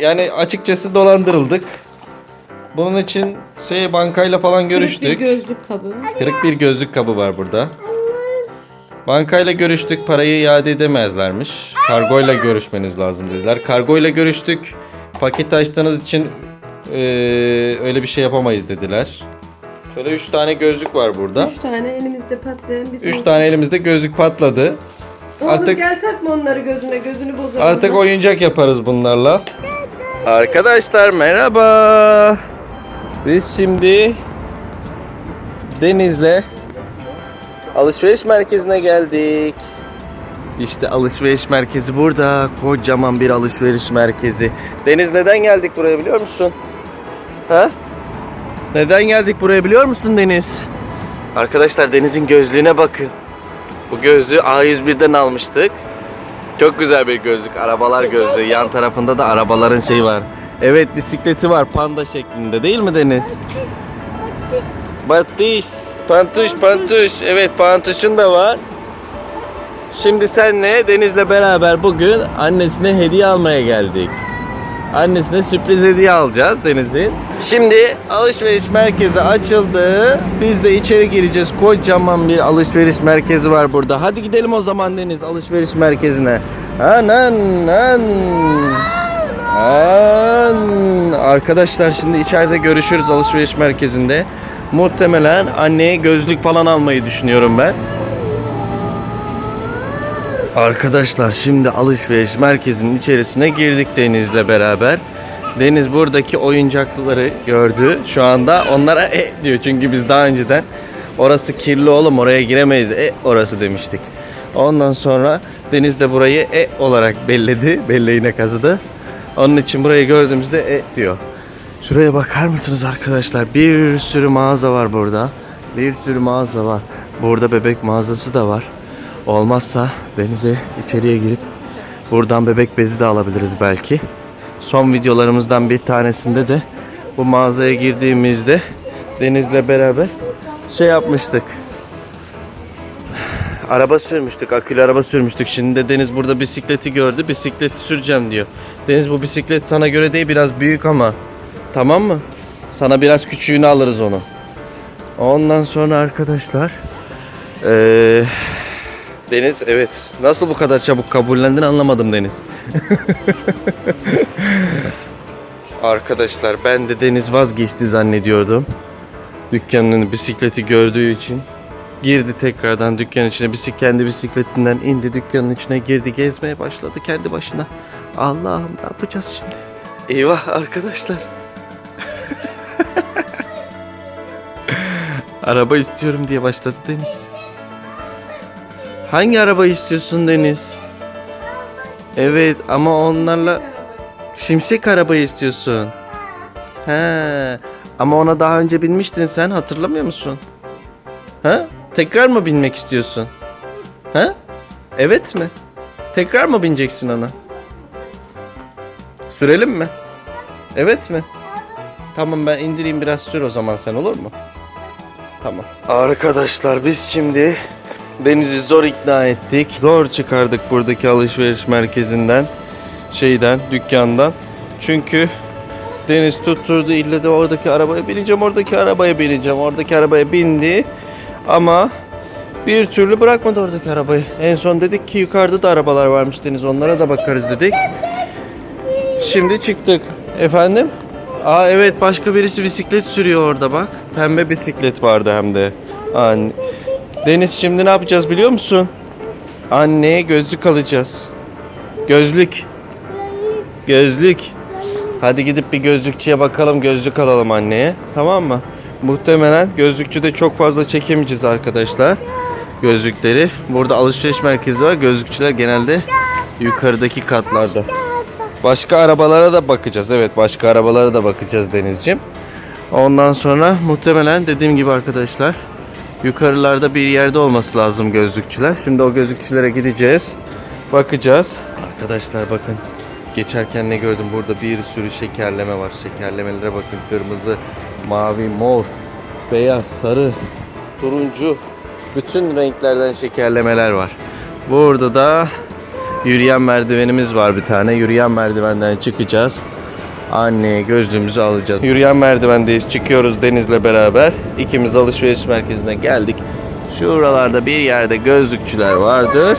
Yani açıkçası dolandırıldık. Bunun için şey bankayla falan görüştük. Kırık bir gözlük kabı. Kırık bir gözlük kabı var burada. Bankayla görüştük. Parayı iade edemezlermiş. Kargoyla görüşmeniz lazım dediler. Kargoyla görüştük. Paket açtığınız için eee, öyle bir şey yapamayız dediler. Şöyle 3 tane gözlük var burada. Üç tane elimizde patlayan bir 3 tane elimizde gözlük patladı. Oğlum Artık- gel takma onları gözüne gözünü bozar. Artık oyuncak yaparız bunlarla. Arkadaşlar merhaba. Biz şimdi Deniz'le alışveriş merkezine geldik. İşte alışveriş merkezi burada. Kocaman bir alışveriş merkezi. Deniz neden geldik buraya biliyor musun? Ha? Neden geldik buraya biliyor musun Deniz? Arkadaşlar Deniz'in gözlüğüne bakın. Bu gözlüğü A101'den almıştık. Çok güzel bir gözlük. Arabalar gözlüğü. Yan tarafında da arabaların şeyi var. Evet bisikleti var panda şeklinde değil mi Deniz? Batiş. Pantuş pantuş. Evet pantuşun da var. Şimdi senle Deniz'le beraber bugün annesine hediye almaya geldik. Annesine sürpriz hediye alacağız Deniz'in. Şimdi alışveriş merkezi açıldı. Biz de içeri gireceğiz. Kocaman bir alışveriş merkezi var burada. Hadi gidelim o zaman Deniz alışveriş merkezine. Anan an. An. Arkadaşlar şimdi içeride görüşürüz alışveriş merkezinde. Muhtemelen anneye gözlük falan almayı düşünüyorum ben. Arkadaşlar şimdi alışveriş merkezinin içerisine girdik Deniz'le beraber. Deniz buradaki oyuncakları gördü. Şu anda onlara e diyor. Çünkü biz daha önceden orası kirli oğlum oraya giremeyiz. E orası demiştik. Ondan sonra Deniz de burayı e olarak belledi. Belleğine kazıdı. Onun için burayı gördüğümüzde e diyor. Şuraya bakar mısınız arkadaşlar? Bir sürü mağaza var burada. Bir sürü mağaza var. Burada bebek mağazası da var. Olmazsa denize içeriye girip buradan bebek bezi de alabiliriz belki. Son videolarımızdan bir tanesinde de bu mağazaya girdiğimizde Deniz'le beraber şey yapmıştık. Araba sürmüştük, akülü araba sürmüştük. Şimdi de Deniz burada bisikleti gördü. Bisikleti süreceğim diyor. Deniz bu bisiklet sana göre değil biraz büyük ama. Tamam mı? Sana biraz küçüğünü alırız onu. Ondan sonra arkadaşlar eee Deniz evet. Nasıl bu kadar çabuk kabullendin anlamadım Deniz. Arkadaşlar ben de Deniz vazgeçti zannediyordum. Dükkanın bisikleti gördüğü için. Girdi tekrardan dükkanın içine. Bisik kendi bisikletinden indi dükkanın içine girdi. Gezmeye başladı kendi başına. Allah'ım ne yapacağız şimdi? Eyvah arkadaşlar. Araba istiyorum diye başladı Deniz. Hangi arabayı istiyorsun Deniz? Evet ama onlarla şimşek arabayı istiyorsun. He. Ama ona daha önce binmiştin sen hatırlamıyor musun? Ha? Tekrar mı binmek istiyorsun? Ha? Evet mi? Tekrar mı bineceksin ona? Sürelim mi? Evet mi? Tamam ben indireyim biraz sür o zaman sen olur mu? Tamam. Arkadaşlar biz şimdi Deniz'i zor ikna ettik. Zor çıkardık buradaki alışveriş merkezinden. Şeyden, dükkandan. Çünkü Deniz tutturdu ille de oradaki arabaya bineceğim, oradaki arabaya bineceğim. Oradaki arabaya bindi. Ama bir türlü bırakmadı oradaki arabayı. En son dedik ki yukarıda da arabalar varmış Deniz. Onlara da bakarız dedik. Şimdi çıktık. Efendim? Aa evet başka birisi bisiklet sürüyor orada bak. Pembe bisiklet vardı hem de. Anne. Deniz şimdi ne yapacağız biliyor musun? Anneye gözlük alacağız. Gözlük. Gözlük. Hadi gidip bir gözlükçüye bakalım gözlük alalım anneye. Tamam mı? Muhtemelen gözlükçüde çok fazla çekemeyeceğiz arkadaşlar. Gözlükleri. Burada alışveriş merkezi var. Gözlükçüler genelde yukarıdaki katlarda. Başka arabalara da bakacağız. Evet başka arabalara da bakacağız Denizciğim. Ondan sonra muhtemelen dediğim gibi arkadaşlar yukarılarda bir yerde olması lazım gözlükçüler. Şimdi o gözlükçülere gideceğiz. Bakacağız. Arkadaşlar bakın. Geçerken ne gördüm? Burada bir sürü şekerleme var. Şekerlemelere bakın. Kırmızı, mavi, mor, beyaz, sarı, turuncu. Bütün renklerden şekerlemeler var. Burada da yürüyen merdivenimiz var bir tane. Yürüyen merdivenden çıkacağız. Anneye gözlüğümüzü alacağız. Yürüyen merdivendeyiz. Çıkıyoruz Deniz'le beraber. İkimiz alışveriş merkezine geldik. Şuralarda bir yerde gözlükçüler vardır.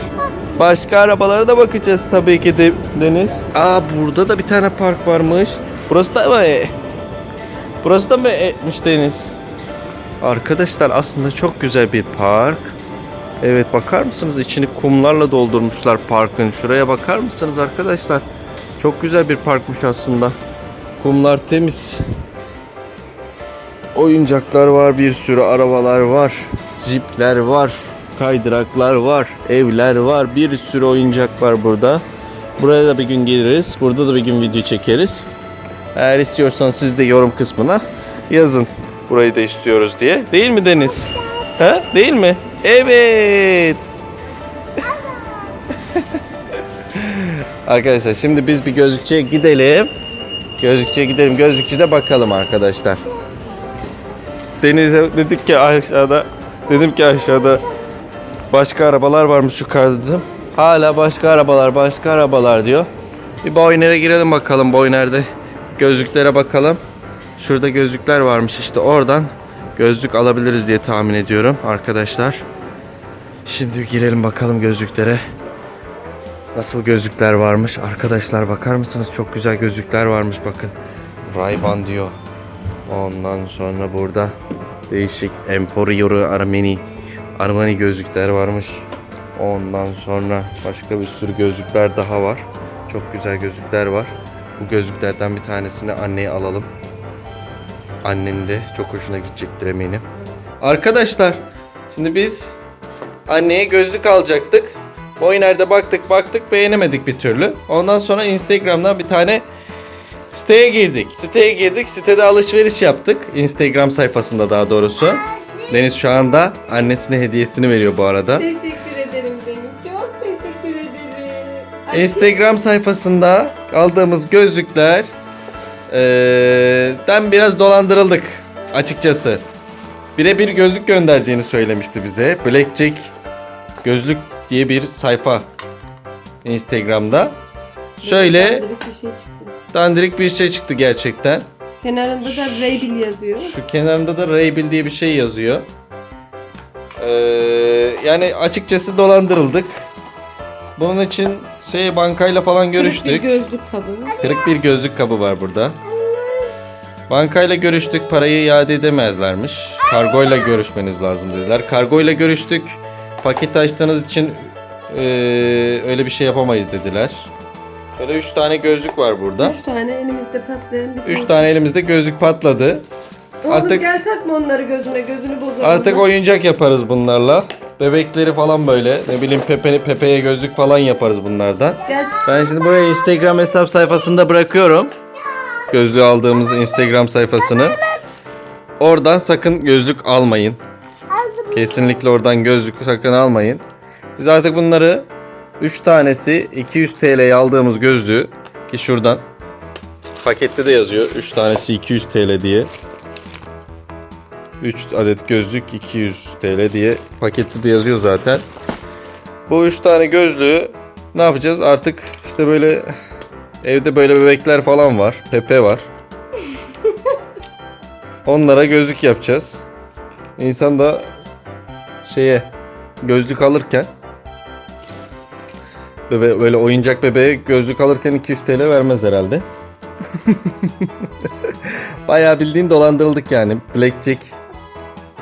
Başka arabalara da bakacağız tabii ki de Deniz. Aa burada da bir tane park varmış. Burası da mı? Burası da mı etmiş Deniz? Arkadaşlar aslında çok güzel bir park. Evet bakar mısınız içini kumlarla doldurmuşlar parkın. Şuraya bakar mısınız arkadaşlar? Çok güzel bir parkmış aslında. Kumlar temiz. Oyuncaklar var, bir sürü arabalar var. Jipler var, kaydıraklar var, evler var. Bir sürü oyuncak var burada. Buraya da bir gün geliriz. Burada da bir gün video çekeriz. Eğer istiyorsanız siz de yorum kısmına yazın. Burayı da istiyoruz diye. Değil mi Deniz? Ha? Değil mi? Evet. Arkadaşlar şimdi biz bir gözlükçüye gidelim. Gözlükçüye gidelim. Gözlükçüde bakalım arkadaşlar. Deniz'e dedik ki aşağıda dedim ki aşağıda başka arabalar varmış yukarıda dedim. Hala başka arabalar, başka arabalar diyor. Bir Boyner'e girelim bakalım Boyner'de. Gözlüklere bakalım. Şurada gözlükler varmış işte oradan gözlük alabiliriz diye tahmin ediyorum arkadaşlar. Şimdi girelim bakalım gözlüklere. Nasıl gözlükler varmış arkadaşlar bakar mısınız? Çok güzel gözlükler varmış bakın. Ray-Ban diyor. Ondan sonra burada değişik Emporio Armani Armani gözlükler varmış. Ondan sonra başka bir sürü gözlükler daha var. Çok güzel gözlükler var. Bu gözlüklerden bir tanesini anneye alalım. Annenin de çok hoşuna gidecektir eminim. Arkadaşlar şimdi biz anneye gözlük alacaktık. Boyner'de baktık baktık beğenemedik bir türlü. Ondan sonra Instagram'dan bir tane siteye girdik. Siteye girdik. Sitede alışveriş yaptık. Instagram sayfasında daha doğrusu. Deniz şu anda annesine hediyesini veriyor bu arada. Teşekkür ederim benim. Çok teşekkür ederim. Ay, Instagram sayfasında aldığımız gözlükler den biraz dolandırıldık açıkçası. Birebir gözlük göndereceğini söylemişti bize. Blackjack gözlük diye bir sayfa Instagram'da. Şöyle dandirik bir şey çıktı. dandirik bir şey çıktı gerçekten. Kenarında da Raybil yazıyor. Şu kenarında da Raybil diye bir şey yazıyor. Ee, yani açıkçası dolandırıldık. Bunun için şey bankayla falan görüştük. Kırık bir gözlük kabı. Kırık bir gözlük kabı var burada. Bankayla görüştük. Parayı iade edemezlermiş. Kargoyla görüşmeniz lazım dediler. Kargoyla görüştük. Paket açtığınız için eee, öyle bir şey yapamayız dediler. Böyle 3 tane gözlük var burada. Üç tane elimizde patlayan bir 3 tane elimizde gözlük patladı. Oğlum Artık- gel takma onları gözüne gözünü bozar. Artık Ondan- oyuncak yaparız bunlarla. Bebekleri falan böyle. Ne bileyim Pepe, Pepe'ye gözlük falan yaparız bunlardan. Gel. Ben şimdi buraya Instagram hesap sayfasında bırakıyorum. Gözlüğü aldığımız Instagram sayfasını. Oradan sakın gözlük almayın. Kesinlikle oradan gözlük sakın almayın. Biz artık bunları 3 tanesi 200 TL'ye aldığımız gözlüğü ki şuradan pakette de yazıyor 3 tanesi 200 TL diye. 3 adet gözlük 200 TL diye pakette de yazıyor zaten. Bu 3 tane gözlüğü ne yapacağız? Artık işte böyle evde böyle bebekler falan var. Pepe var. Onlara gözlük yapacağız. İnsan da şeye gözlük alırken bebe böyle oyuncak bebeğe gözlük alırken 200 TL vermez herhalde. Bayağı bildiğin dolandırıldık yani. Blackjack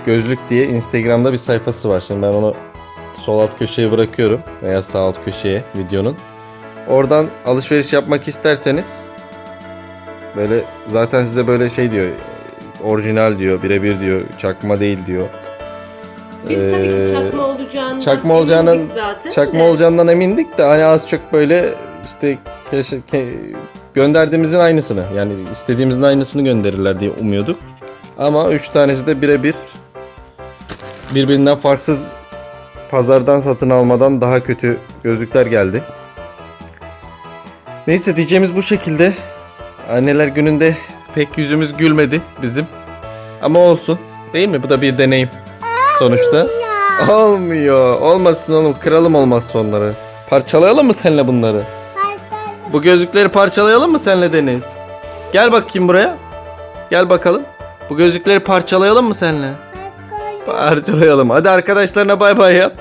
gözlük diye Instagram'da bir sayfası var. Şimdi ben onu sol alt köşeye bırakıyorum veya sağ alt köşeye videonun. Oradan alışveriş yapmak isterseniz böyle zaten size böyle şey diyor orijinal diyor birebir diyor çakma değil diyor. Biz tabii ki Ee, çakma olacağından çakma olacağının- zaten Çakma de. olacağından emindik de hani az çok böyle işte keş- ke- gönderdiğimizin aynısını yani istediğimizin aynısını gönderirler diye umuyorduk. Ama üç tanesi de birebir birbirinden farksız pazardan satın almadan daha kötü gözlükler geldi. Neyse diyeceğimiz bu şekilde. Anneler gününde pek yüzümüz gülmedi bizim. Ama olsun. Değil mi? Bu da bir deneyim. Sonuçta. Olmuyor. Olmasın oğlum. Kıralım olmazsa onları. Parçalayalım mı seninle bunları? Bu gözlükleri parçalayalım mı seninle Deniz? Gel bakayım buraya. Gel bakalım. Bu gözlükleri parçalayalım mı seninle? Parçalayalım. Hadi arkadaşlarına bay bay yap.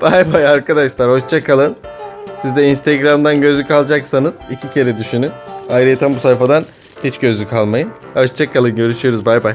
Bay bay arkadaşlar. Hoşça kalın. Siz de Instagram'dan gözlük alacaksanız iki kere düşünün. Ayrıca bu sayfadan hiç gözlük almayın. Hoşça kalın. Görüşürüz. Bay bay.